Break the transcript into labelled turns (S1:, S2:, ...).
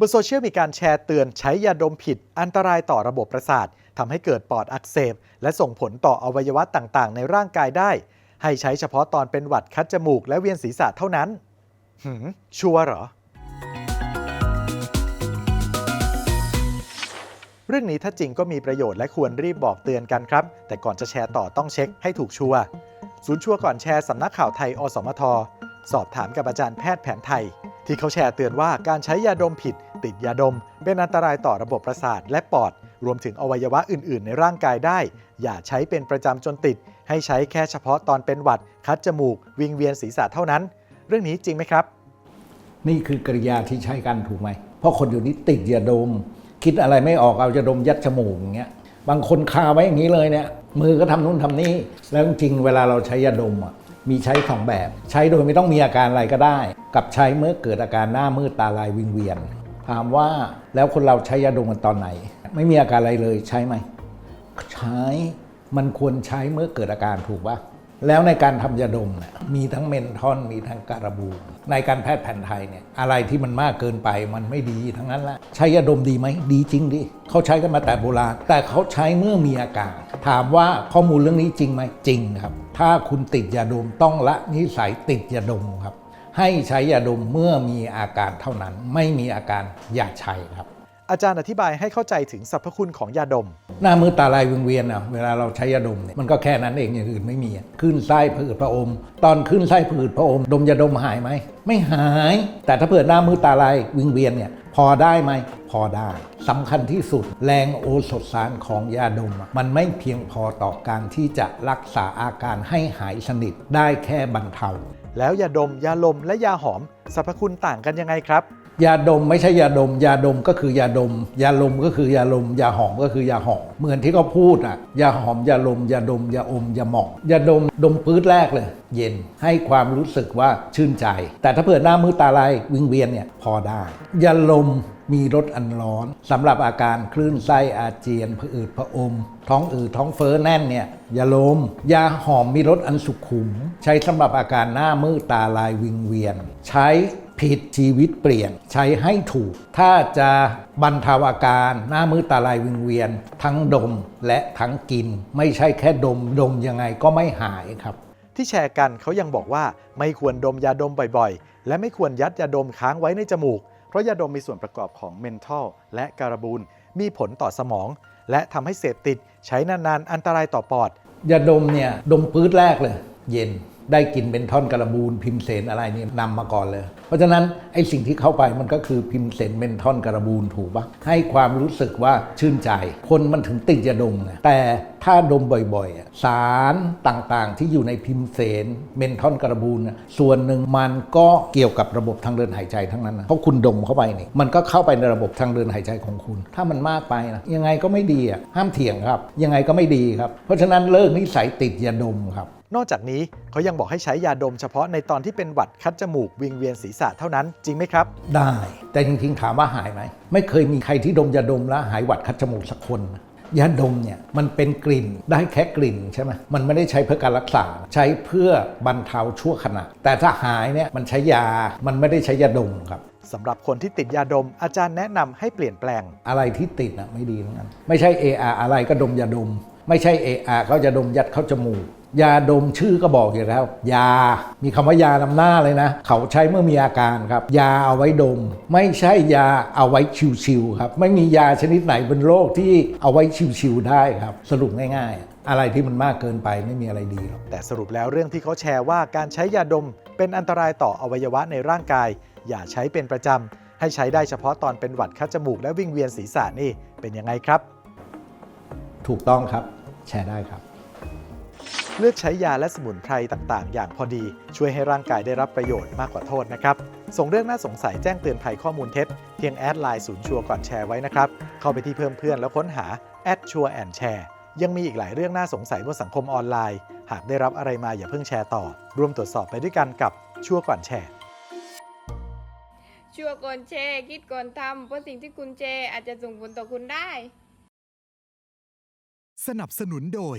S1: บนโซเชียลมีการแชร์เตือนใช้ยาดมผิด อันตรายต่อระบบประสาททำให้เกิดปอดอักเสบ และส่งผลต่ออวัยวะต่างๆ ในร่างกายได้ ให้ใช้เฉพาะตอนเป็นหวัดคัดจมูกและเวียนศีรษะเท่านั้น หืม ชัวร์เหรอ เรื่องนี้ถ้าจริงก็มีประโยชน์และควรรีบบอกเตือนกันครับ แต่ก่อนจะแชร์ต่อต้องเช็คให้ถูกชัวร์ศูนย์ชัวร์ก่อนแชร์สำนักข่าวไทยอสมท สอบถามกับอาจารย์แพทย์แผนไทย ที่เขาแชร์เตือนว่าการใช้ยาดมผิด ติดยาดม เป็นอันตรายต่อระบบประสาทและปอด รวมถึงอวัยวะอื่น ๆ ในร่างกายได้ อย่าใช้เป็นประจำจนติด ให้ใช้แค่เฉพาะตอนเป็นหวัด คัดจมูก วิงเวียนศีรษะเท่านั้น เรื่องนี้จริงไหมครับ
S2: นี่คือกริยาที่ใช้กันถูกไหมเพราะคนอยู่นี้ติดยาดม คิดอะไรไม่ออกเอายาดมยัดจมูกอย่างเงี้ยบางคนคาไว้อย่างนี้เลยเนี่ยมือก็ทำนู่นทำนี่แล้วจริงเวลาเราใช้ยาดมอะ มีใช้สองแบบ ใช้โดยไม่ต้องมีอาการอะไรก็ได้ กับใช้เมื่อเกิดอาการหน้ามืดตาลายวิงเวียน ถามว่าแล้วคนเราใช้ยาดมกันตอนไหน ไม่มีอาการอะไรเลยใช้ไหมใช้มันควรใช้เมื่อเกิดอาการถูกปะ แล้วในการทำยาดมเนี่ยมีทั้งเมนทอนมีทั้งการบูนในการแพทย์แผนไทยเนี่ยอะไรที่มันมากเกินไปมันไม่ดีทั้งนั้นแหละใช้ยาดมดีไหมดีจริงดิเขาใช้กันมาแต่โบราณ แต่เขาใช้เมื่อมีอาการ ถามว่าข้อมูลเรื่องนี้จริงไหมจริงครับ ถ้าคุณติดยาดมต้องละนิสัยติดยาดมครับ ให้ใช้ยาดมเมื่อมีอาการเท่านั้น ไม่มีอาการอย่าใช้ครับ
S1: อาจารย์อธิบายให้เข้าใจถึงสรรพคุณของยาดม
S2: หน้ามือตาลายวิงเวียนอะเวลาเราใช้ยาดมเนี่ยมันก็แค่นั้นเองอย่างอื่นไม่มีขึ้นไส้ผืดพระอม ตอนขึ้นไส้ผืดพระอม ดมยาดมหายไหม ไม่หาย แต่ถ้าเผื่อหน้ามือตาลายวิงเวียนเนี่ยพอได้ไหมพอได้สำคัญที่สุดแรงโอสถสารของยาดม มันไม่เพียงพอต่อการที่จะรักษาอาการให้หายสนิทได้แค่บรรเทา
S1: แล้วยาดมยาลมและยาหอมสรรพคุณต่างกันยังไงครับ
S2: ยาดมไม่ใช่ยาดม ยาดมก็คือยาดม ยาลมก็คือยาลม ยาหอมก็คือยาหอม เหมือนที่เขาพูดอะ ยาหอม ยาลม ยาดม ยาอม ยาหมองยาดมดมปื๊ดแรกเลย เย็นให้ความรู้สึกว่าชื่นใจ แต่ถ้าเผื่อหน้ามือตาลายวิงเวียนเนี่ยพอได้ ยาลมมีรสอันร้อนสำหรับอาการคลื่นไส้อาเจียนผะอืดผะอม ท้องอืดท้องเฟ้อแน่นเนี่ยยาลม ยาหอมมีรสอันสุขุม ใช้สำหรับอาการหน้ามืดตาลายวิงเวียน ใช้ ผิดชีวิตเปลี่ยนใช้ให้ถูก ถ้าจะบรรเทาอาการหน้ามือตาลายวิงเวียน ทั้งดมและทั้งกิน ไม่ใช่แค่ดมดมยังไงก็ไม่หายครับ
S1: ที่แชร์กันเขายังบอกว่าไม่ควรดมยาดมบ่อยๆ และไม่ควรยัดยาดมค้างไว้ในจมูก เพราะยาดมมีส่วนประกอบของเมนทอลและการบูนมีผลต่อสมอง และทำให้เสพติดใช้นานๆอันตรายต่อปอด
S2: ยาดมเนี่ยดมปื๊ดแรกเลย เย็น ได้กินเป็นท่อนกระบูนพิมเสนอะไรนี่นำมาก่อนเลย เพราะฉะนั้นไอ้สิ่งที่เข้าไปมันก็คือพิมเสนเป็นท่อนกระบูนถูกปะให้ความรู้สึกว่าชื่นใจ คนมันถึงติดยาดมไงแต่ถ้าดมบ่อยๆ สารต่างๆ ที่อยู่ในพิมเสนเมนทอนกระบูนส่วนหนึ่งมันก็เกี่ยวกับระบบทางเดินหายใจทั้งนั้นนะเพราะคุณดมเข้าไปนี่มันก็เข้าไปในระบบทางเดินหายใจของคุณ ถ้ามันมากไปนะยังไงก็ไม่ดีอะห้ามเถียงครับ ยังไงก็ไม่ดีครับ เพราะฉะนั้นเลิกนิสัยติดยาดมครับ
S1: นอกจากนี้เขายังบอกให้ใช้ยาดมเฉพาะในตอนที่เป็นหวัดคัดจมูกวิงเวียนศีรษะเท่านั้นจริงไหมครับ
S2: ได้ แต่จริงๆถามว่าหายไหม ไม่เคยมีใครที่ดมยาดมแล้วหายหวัดคัดจมูกสักคนนะยาดมเนี่ยมันเป็นกลิ่นได้แค่กลิ่นใช่ไหมมันไม่ได้ใช้เพื่อการรักษา ใช้เพื่อบรรเทาชั่วขณะ แต่ถ้าหายเนี่ยมันใช้ยา มันไม่ได้ใช้ยาดมครับ
S1: สำหรับคนที่ติดยาดม อาจารย์แนะนำให้เปลี่ยนแปลง
S2: อะไรที่ติดอะไม่ดีทั้งนั้นไม่ใช่ AR อะไรก็ดมยาดม ไม่ใช่ AR เขาจะดมยัดเข้าจมูก ยาดมชื่อก็บอกอยู่แล้ว ยา มีคำว่ายานำหน้าเลยนะ เขาใช้เมื่อมีอาการครับ ยาเอาไว้ดม ไม่ใช่ยาเอาไว้ชิวๆครับ ไม่มียาชนิดไหนบนโลกที่เอาไว้ชิวๆได้ครับ สรุปง่าย ๆ อะไรที่มันมากเกินไปไม่มีอะไรดีหรอก
S1: แต่สรุปแล้วเรื่องที่เขาแชร์ว่าการใช้ยาดมเป็นอันตรายต่ออวัยวะในร่างกาย อย่าใช้เป็นประจำให้ใช้ได้เฉพาะตอนเป็นหวัดคัดจมูกและวิงเวียนศีรษะนี่เป็นยังไงครับ
S2: ถูกต้องครับ แชร์ได้ครับ
S1: เลือกใช้ยาและสมุนไพรต่างๆ อย่างพอดี ช่วยให้ร่างกายได้รับประโยชน์มากกว่าโทษนะครับ ส่งเรื่องน่าสงสัยแจ้งเตือนภัยข้อมูลเท็จ เพียงแอดไลน์ศูนย์ชัวร์ก่อนแชร์ไว้นะครับ เข้าไปที่เพิ่มเพื่อนแล้วค้นหาแอดชัวร์แอนแชร์ยังมีอีกหลายเรื่องน่าสงสัยบนสังคมออนไลน์ หากได้รับอะไรมาอย่าเพิ่งแชร์ต่อ ร่วมตรวจสอบไปด้วยกันกับชัวร์ก่อนแชร์
S3: ชัวร์ก่อนแชร์คิดก่อนทำเพราะสิ่งที่คุณแชร์อาจจะส่งผลต่อคุณได้
S4: สนับสนุนโดย